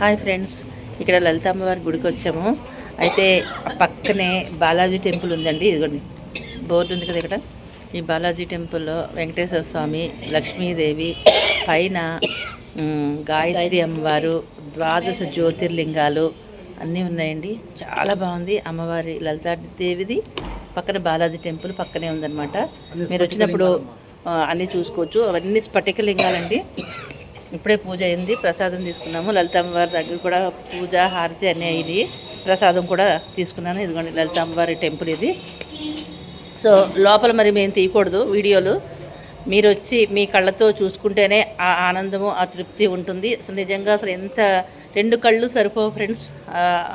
Hi friends ఇక్కడ లలిత అమ్మవారి గుడికి వచ్చాము. అయితే పక్కనే బాలాజీ టెంపుల్ ఉందండి ఇదిగోండి. బోర్డు ఉంది కదా ఇక్కడ. ఈ బాలాజీ టెంపుల్లో వెంకటేశ్వర స్వామి లక్ష్మీదేవి పైన గాయత్రి అమ్మవారు ద్వాదశ జ్యోతిర్లింగాలు అన్నీ ఉన్నాయండి. చాలా బాగుంది. అమ్మవారి లలితాదేవిది పక్కన బాలాజీ టెంపుల్ పక్కనే ఉందన్నమాట. మీరు వచ్చినప్పుడు అన్నీ చూసుకోవచ్చు. అవన్నీ స్ఫటిక లింగాలండి ఇప్పుడే పూజ అయింది ప్రసాదం తీసుకున్నాము. లలిత అమ్మవారి దగ్గర కూడా పూజ హారతి అన్నీ అయ్యి ప్రసాదం కూడా తీసుకున్నాను. ఇదిగోండి లలిత అమ్మవారి టెంపుల్ ఇది. సో లోపల మరి మేము తీయకూడదు వీడియోలు. మీరు వచ్చి మీ కళ్ళతో చూసుకుంటేనే ఆ ఆనందము ఆ తృప్తి ఉంటుంది. అసలు నిజంగా అసలు ఎంత రెండు కళ్ళు సరిపో ఫ్రెండ్స్.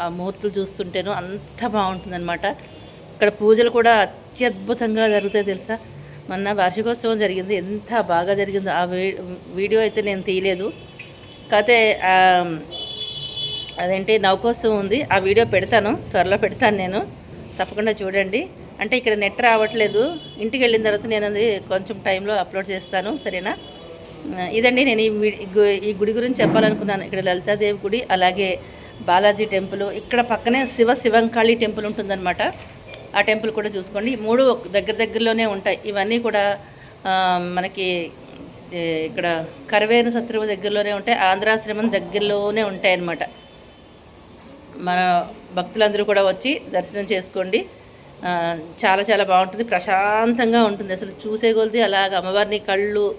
ఆ మూర్తులు చూస్తుంటేనో అంత బాగుంటుందన్నమాట. ఇక్కడ పూజలు కూడా అత్యద్భుతంగా జరుగుతాయి తెలుసా? మొన్న వార్షికోత్సవం జరిగింది. ఎంత బాగా జరిగిందో. ఆ వీ- వీడియో అయితే నేను తీయలేదు. కాకపోతే అదేంటి నౌకోత్సవం ఉంది. ఆ వీడియో పెడతాను. త్వరలో పెడతాను నేను. తప్పకుండా చూడండి. అంటే ఇక్కడ నెట్ రావట్లేదు. ఇంటికి వెళ్ళిన తర్వాత నేను అది కొంచెం టైంలో అప్లోడ్ చేస్తాను. సరేనా? ఇదండి. నేను ఈ ఈ గుడి గురించి చెప్పాలనుకున్నాను. ఇక్కడ లలితాదేవి గుడి అలాగే బాలాజీ టెంపుల్. ఇక్కడ పక్కనే శివ శివంకాళి టెంపుల్ ఉంటుందన్నమాట. ఆ టెంపుల్ కూడా చూసుకోండి. ఈ మూడు ఒక- దగ్గర దగ్గరలోనే ఉంటాయి. ఇవన్నీ కూడా మనకి ఇక్కడ కరవేరు సత్రువు దగ్గరలోనే ఉంటాయి. ఆంధ్రాశ్రమం దగ్గరలోనే ఉంటాయి అన్నమాట మన భక్తులందరూ కూడా వచ్చి దర్శనం చేసుకోండి. చాలా చాలా బాగుంటుంది. ప్రశాంతంగా ఉంటుంది. అసలు చూసే కొలిది అలాగ అమ్మవారిని కళ్ళు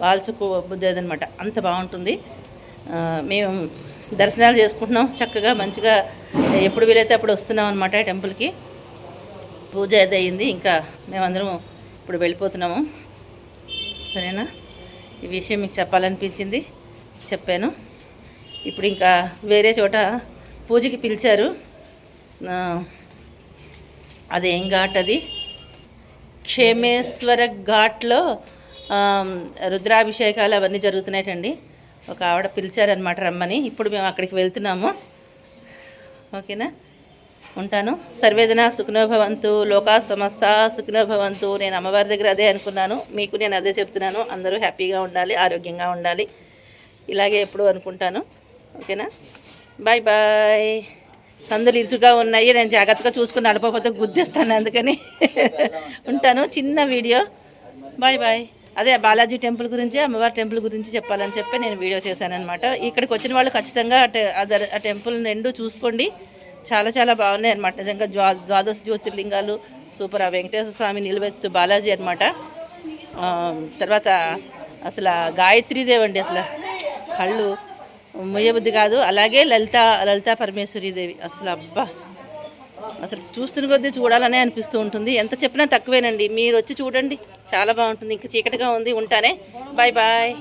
వాల్చుకో బుద్ధేదనమాట అంత బాగుంటుంది. మేము దర్శనాలు చేసుకుంటున్నాం. చక్కగా మంచిగా ఎప్పుడు వీలైతే అప్పుడు వస్తున్నాం అనమాట టెంపుల్కి. పూజ అయితే అయింది. ఇంకా మేమందరం ఇప్పుడు వెళ్ళిపోతున్నాము. సరేనా? ఈ విషయం మీకు చెప్పాలనిపించింది చెప్పాను. ఇప్పుడు ఇంకా వేరే చోట పూజకి పిలిచారు. అది అదేం ఘాట్ అది? క్షేమేశ్వర ఘాట్లో రుద్రాభిషేకాలు అవన్నీ జరుగుతున్నాయటండి. ఒక ఆవిడ పిలిచారనమాట రమ్మని. ఇప్పుడు మేము అక్కడికి వెళ్తున్నాము. ఓకేనా? ఉంటాను. సర్వేదన సుఖనోభవంతు లోకా సమస్త సుఖనోభవంతు నేను అమ్మవారి దగ్గర అదే అనుకున్నాను. మీకు నేను అదే చెప్తున్నాను. అందరూ హ్యాపీగా ఉండాలి ఆరోగ్యంగా ఉండాలి. ఇలాగే ఎప్పుడు అనుకుంటాను. ఓకేనా? Bye bye. సందులు ఇరుకుగా ఉన్నాయి. నేను జాగ్రత్తగా చూసుకుని నడపకపోతే గుద్దేస్తాను అందుకని. ఉంటాను. చిన్న వీడియో. Bye bye. అదే బాలాజీ టెంపుల్ గురించి అమ్మవారి టెంపుల్ గురించి చెప్పాలని చెప్పి నేను వీడియో చేశాను అనమాట ఇక్కడికి వచ్చిన వాళ్ళు ఖచ్చితంగా టె- ఆ టెంపుల్ రెండు చూసుకోండి. చాలా చాలా బాగున్నాయి అనమాట నిజంగా ద్వా ద్వాదశ జ్యోతిర్లింగాలు సూపర్. ఆ వెంకటేశ్వర స్వామి నిలబెత్తు బాలాజీ అనమాట తర్వాత అసలు గాయత్రీదేవి అండి అసలు. కళ్ళు ముయ్యబుద్ధి కాదు. అలాగే లలిత లలితా పరమేశ్వరీదేవి అసలు అబ్బా! అసలు చూస్తున్న కొద్దీ చూడాలనే అనిపిస్తూ ఉంటుంది. ఎంత చెప్పినా తక్కువేనండి. మీరు వచ్చి చూడండి. చాలా బాగుంటుంది. ఇంకా చీకటిగా ఉంది. ఉంటానే. Bye bye.